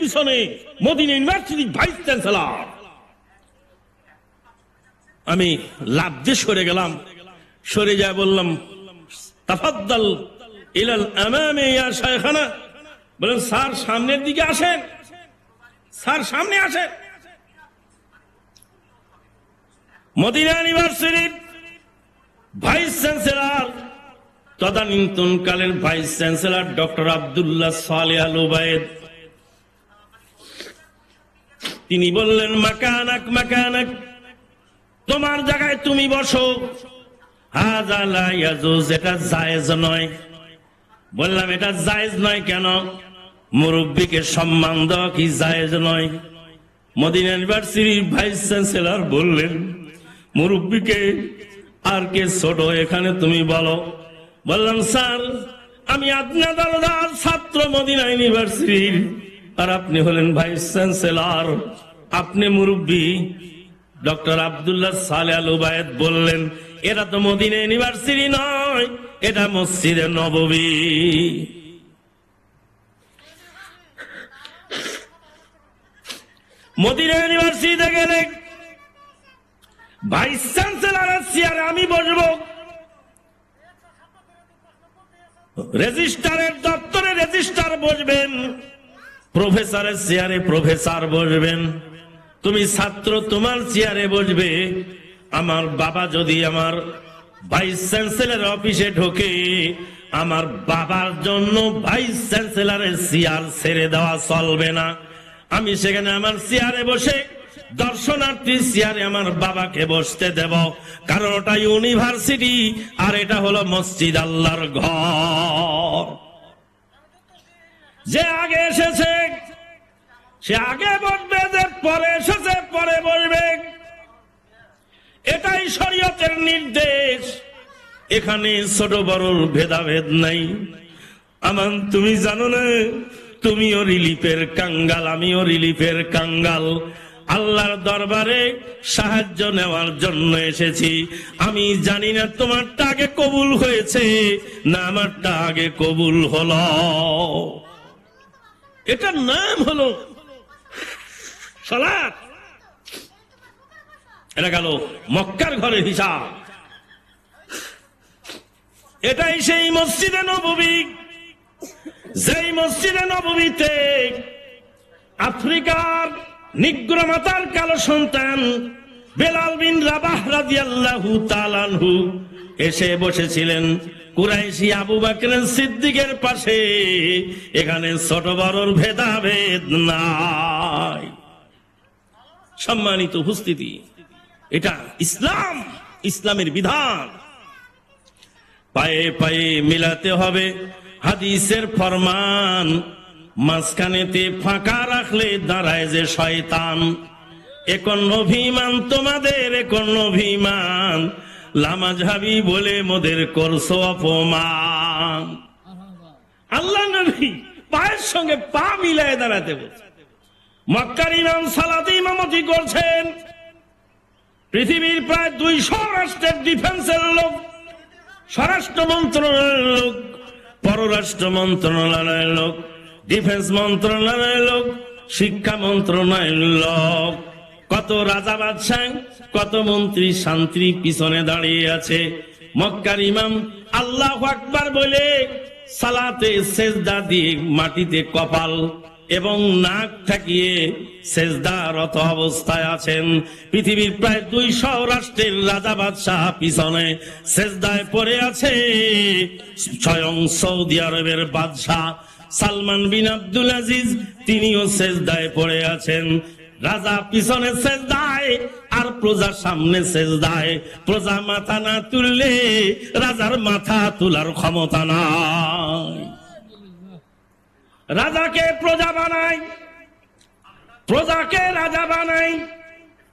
পিছনে Medina vice chancellor. আমি লাভ দিয়ে সরে গেলাম। সরে যায় বললাম, তাফাদ্দাল ইলাল আমামে ইয়া বলেন স্যার, সামনের দিকে আসেন। স্যার, সামনে আসেন। মদিনা ভাইস চ্যান্সেলর তদানীন্তন কালের ভাইস চ্যান্সেলর ডক্টর আব্দুল্লাহ সালে ওবায়েদ তিনি বললেন, মাকানাক মাকানাক, তোমার জায়গায় তুমি বসো। এটা জায়েজ নয়। বললাম, এটা জায়েজ নয় কেন? মুরব্বীকে সম্মান দেওয়া কি জায়েজ নয়? মদিনা ইউনিভার্সিটির ভাইস চ্যান্সেলর বললেন, মুরব্বীকে আর কে ছোট, এখানে তুমি বলো। বললাম, স্যার, আমি আদনা দারদার ছাত্র মদিনা ইউনিভার্সিটির আর আপনি হলেন ভাইস চ্যান্সেলর। আপনি মুরব্বী। ডক্টর আব্দুল্লাহ সালে আল উবায়দ বললেন এটা তো মদিনা ইউনিভার্সিটি নয়, এটা মসজিদে নববী। মদিনা ইউনিভার্সিটিতে গেলে ভাইস চ্যান্সেলরের চেয়ারে আমি বসবো। রেজিস্টারের দপ্তরে রেজিস্টার বসবেন। প্রফেসরের চেয়ারে প্রফেসর বসবেন। তুমি ছাত্র, তোমার চেয়ারে বসবে। আমার বাবা যদি আমার ভাইস চ্যান্সেলর অফিসে ঢোকে, আমার বাবার জন্য ভাইস চ্যান্সেলরের চেয়ার ছেড়ে দেওয়া চলবে না। আমি সেখানে আমার চেয়ারে বসে দর্শনার্থী চেয়ারে আমার বাবাকে বসতে দেব। কারণ ওটা ইউনিভার্সিটি, আর এটা হলো মসজিদ আল্লাহর ঘর। যে আগে এসেছে, সে আগে বসবে যে পরে এসেছে, পরে বসবে এটাই শরীয়তের নির্দেশ। এখানে ছোট বড় ভেদাভেদ নাই। আমান, তুমি জানো না, তুমিও রিলিফের কাঙ্গাল, আমিও রিলিফের কাঙ্গাল। আল্লাহর দরবারে সাহায্য নেওয়ার জন্য এসেছি। আমি জানি না তোমারটা আগে কবুল হয়েছে, না আমারটা আগে কবুল হলো। এটার নাম হলো সালাত। এটা গেল মক্কার ঘরের হিসাব। এটাই সেই মসজিদে নববী। যেই মসজিদে নববীতে আফ্রিকার নিগ্র মাতার কালো সন্তান বেলাল বিন রাবাহ রাদিয়াল্লাহু তাআলাহু এসে বসেছিলেন কুরাইশি আবু বকর সিদ্দিকের পাশে। এখানে ছোট বড়র ভেদাভেদ নাই। সম্মানিত উপস্থিতি, এটা ইসলাম, ইসলামের বিধান। পায়ে পায়ে মিলাতে হবে হাদিসের ফরমান। মাঝখানেতে ফাঁকা রাখলে দাঁড়ায় যে শয়তান। এখন অভিমান তোমাদের এখন অভিমান? লামাঝাবি বলে মোদের করছ অপমান। আল্লাহ নবী পায়ের সঙ্গে পা মিলায় দাঁড়াতে বলছে। মক্কার ইমাম সালাতে ইমামতি করছেন। পৃথিবীর প্রায় দুইশো রাষ্ট্রের ডিফেন্সের লোক, স্বরাষ্ট্র মন্ত্রণালয়ের লোক, পররাষ্ট্র মন্ত্রণালয়ের লোক, ডিফেন্স মন্ত্রণালয়ের লোক, শিক্ষা মন্ত্রণালয়ের লোক। কত রাজা বাদশাহ, কত মন্ত্রী শান্ত্রী পিছনে দাঁড়িয়ে আছে। মক্কার ইমাম আল্লাহ আকবার বলে, সালাতে সেজদা দিয়ে মাটিতে কপাল এবং নাক ঠাকিয়ে সেজদারত অবস্থায় আছেন। পৃথিবীর প্রায় দুইশো রাষ্ট্রের রাজা বাদশাহ পিছনে সেজদায় পড়ে আছে। স্বয়ং সৌদি আরবের বাদশাহ সালমান বিন আব্দুল আজিজ, তিনিও সেজদায় পড়ে আছেন। রাজা পিছনে সেজদায়, আর প্রজা সামনে সেজদায়। প্রজা মাথা না তুললে রাজার মাথা তোলার ক্ষমতা নাই। রাজাকে প্রজা বানাই প্রজাকে রাজা বানাই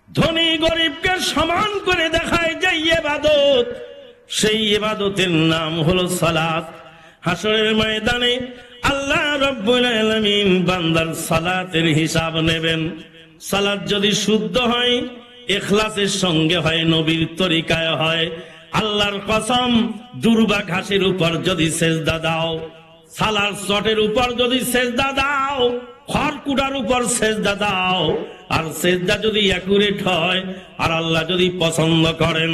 ধনী গরিবকে সমান করে দেখায় যে এবাদত সেই এবাদতের নাম হলো সালাত। হাসরের ময়দানে আল্লাহ রব্বুল আলামিন বান্দার সালাতের হিসাব নেবেন। সালাত যদি শুদ্ধ হয়, এখলাসের সঙ্গে হয়, নবীর তরিকায় হয়। আল্লাহর কসম, দুর্বা ঘাসের উপর যদি সেজদা দাও, সালার চটের উপর যদি সেজদা দাও, খড়কুটার উপর সেজদা দাও। আর সেজদা যদি অ্যাকুরেট হয়, আর আল্লাহ যদি পছন্দ করেন